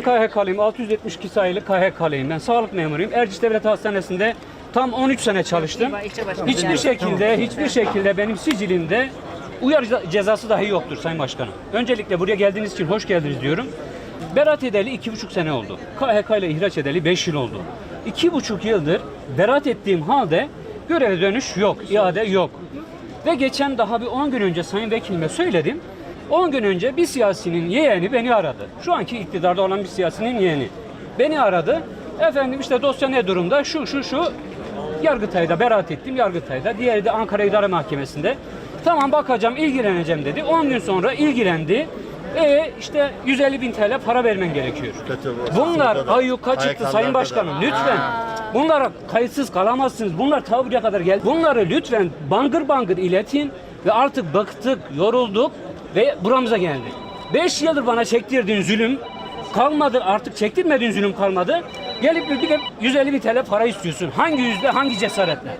KHK'lıyım. 672 sayılı KHK'lıyım. Ben sağlık memuruyum. Erciş Devlet Hastanesi'nde tam 13 sene çalıştım. Hiçbir şekilde, hiçbir şekilde benim sicilimde uyarı cezası dahi yoktur Sayın Başkanım. Öncelikle buraya geldiğiniz için hoş geldiniz diyorum. Berat edeli iki buçuk sene oldu. KHK ile ihraç edeli 5 yıl oldu. İki buçuk yıldır berat ettiğim halde göreve dönüş yok, iade yok. Ve geçen daha bir 10 gün önce Sayın Vekilime söyledim. 10 gün önce bir siyasinin yeğeni beni aradı. Şu anki iktidarda olan bir siyasinin yeğeni. Beni aradı. Efendim işte dosya ne durumda? Şu şu şu. Yargıtay'da beraat ettim Yargıtay'da. Diğeri de Ankara İdare Mahkemesi'nde. Tamam bakacağım ilgileneceğim dedi. 10 gün sonra ilgilendi. E işte 150 bin TL para vermen gerekiyor. Bunlar ayyuka çıktı Sayın Başkanım lütfen. Bunlara kayıtsız kalamazsınız. Bunlar ta buraya kadar geldi. Bunları lütfen bangır bangır iletin ve artık bıktık, yorulduk ve buramıza geldi. Beş yıldır bana çektirdiğin zulüm kalmadı artık çektirmediğin zulüm kalmadı. Gelip bir de 150 bin TL para istiyorsun. Hangi yüzde hangi cesaretle?